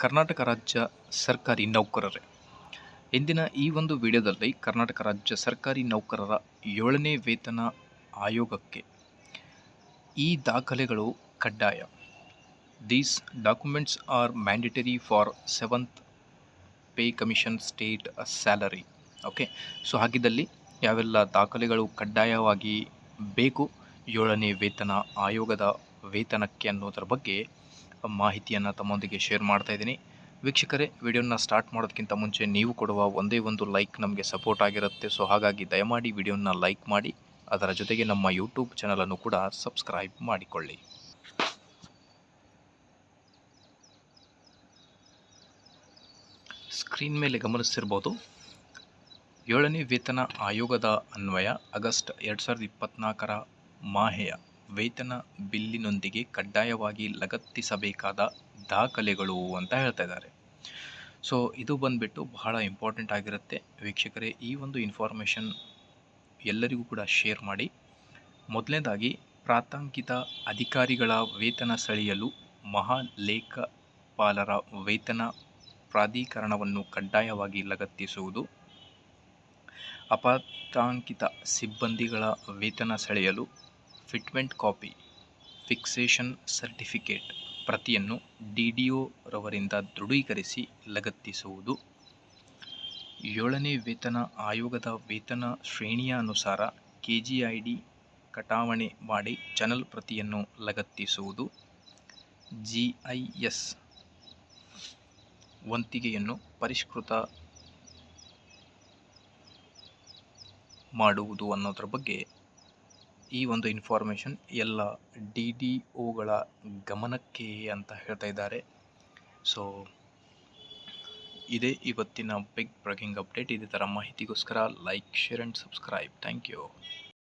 ಕರ್ನಾಟಕ ರಾಜ್ಯ ಸರ್ಕಾರಿ ನೌಕರರೇ. ಇಂದಿನ ಈ ಒಂದು ವಿಡಿಯೋದಲ್ಲಿ ಕರ್ನಾಟಕ ರಾಜ್ಯ ಸರ್ಕಾರಿ ನೌಕರರ ಏಳನೇ ವೇತನ ಆಯೋಗಕ್ಕೆ ಈ ದಾಖಲೆಗಳು ಕಡ್ಡಾಯ. These documents are mandatory for seventh pay commission state salary okay so ಹಾಗಿದ್ದಲ್ಲಿ ಯಾವೆಲ್ಲ ದಾಖಲೆಗಳು ಕಡ್ಡಾಯವಾಗಿ ಬೇಕು ಏಳನೇ ವೇತನ ಆಯೋಗದ ವೇತನಕ್ಕೆ ಅನ್ನೋದರ ಬಗ್ಗೆ ಮಾಹಿತಿಯನ್ನು ತಮ್ಮೊಂದಿಗೆ ಶೇರ್ ಮಾಡ್ತಾ ಇದ್ದೀನಿ. ವೀಕ್ಷಕರೇ, ವಿಡಿಯೋನ ಸ್ಟಾರ್ಟ್ ಮಾಡೋದಕ್ಕಿಂತ ಮುಂಚೆ ನೀವು ಕೊಡುವ ಒಂದೇ ಒಂದು ಲೈಕ್ ನಮಗೆ ಸಪೋರ್ಟ್ ಆಗಿರುತ್ತೆ. ಸೊ ಹಾಗಾಗಿ ದಯಮಾಡಿ ವಿಡಿಯೋನ ಲೈಕ್ ಮಾಡಿ, ಅದರ ಜೊತೆಗೆ ನಮ್ಮ ಯೂಟ್ಯೂಬ್ ಚಾನಲನ್ನು ಕೂಡ ಸಬ್ಸ್ಕ್ರೈಬ್ ಮಾಡಿಕೊಳ್ಳಿ. ಸ್ಕ್ರೀನ್ ಮೇಲೆ ಗಮನಿಸ್ತಿರ್ಬೋದು. ಏಳನೇ ವೇತನ ಆಯೋಗದ ಅನ್ವಯ, ಆಗಸ್ಟ್ ಎರಡು ಸಾವಿರದ ಇಪ್ಪತ್ನಾಲ್ಕರ ಮಾಹೆಯ ವೇತನ ಬಿಲ್ಲಿನೊಂದಿಗೆ ಕಡ್ಡಾಯವಾಗಿ ಲಗತ್ತಿಸಬೇಕಾದ ದಾಖಲೆಗಳು ಅಂತ ಹೇಳ್ತಾ ಇದ್ದಾರೆ. ಸೊ ಇದು ಬಂದುಬಿಟ್ಟು ಬಹಳ ಇಂಪಾರ್ಟೆಂಟ್ ಆಗಿರುತ್ತೆ. ವೀಕ್ಷಕರೇ, ಈ ಒಂದು ಇನ್ಫಾರ್ಮೇಷನ್ ಎಲ್ಲರಿಗೂ ಕೂಡ ಶೇರ್ ಮಾಡಿ. ಮೊದಲನೇದಾಗಿ ಪ್ರಾತಾಂಕಿತ ಅಧಿಕಾರಿಗಳ ವೇತನ ಸೆಳೆಯಲು ಮಹಾಲೇಖಪಾಲರ ವೇತನ ಪ್ರಾಧಿಕರಣವನ್ನು ಕಡ್ಡಾಯವಾಗಿ ಲಗತ್ತಿಸುವುದು. ಅಪಾತಾಂಕಿತ ಸಿಬ್ಬಂದಿಗಳ ವೇತನ ಸೆಳೆಯಲು ಫಿಟ್ಮೆಂಟ್ ಕಾಪಿ, ಫಿಕ್ಸೇಷನ್ ಸರ್ಟಿಫಿಕೇಟ್ ಪ್ರತಿಯನ್ನು ಡಿ ಡಿ ಒರವರಿಂದ ದೃಢೀಕರಿಸಿ ಲಗತ್ತಿಸುವುದು. ಏಳನೇ ವೇತನ ಆಯೋಗದ ವೇತನ ಶ್ರೇಣಿಯ ಅನುಸಾರ ಕೆ ಜಿ ಐ ಡಿ ಕಟಾವಣೆ ಮಾಡಿ ಚಾನಲ್ ಪ್ರತಿಯನ್ನು ಲಗತ್ತಿಸುವುದು. ಜಿ ಐ ಎಸ್ ವಂತಿಗೆಯನ್ನು ಪರಿಷ್ಕೃತ ಮಾಡುವುದು ಅನ್ನೋದ್ರ ಬಗ್ಗೆ ಈ ಒಂದು ಇನ್ಫಾರ್ಮೇಷನ್ ಎಲ್ಲ ಡಿ ಡಿ ಒಗಳ ಗಮನಕ್ಕೆ ಅಂತ ಹೇಳ್ತಾ ಇದ್ದಾರೆ. ಸೊ ಇದೇ ಇವತ್ತಿನ ಬಿಗ್ ಬ್ರೇಕಿಂಗ್ ಅಪ್ಡೇಟ್ ಇದೇ ಥರ ಮಾಹಿತಿಗೋಸ್ಕರ like share and subscribe thank you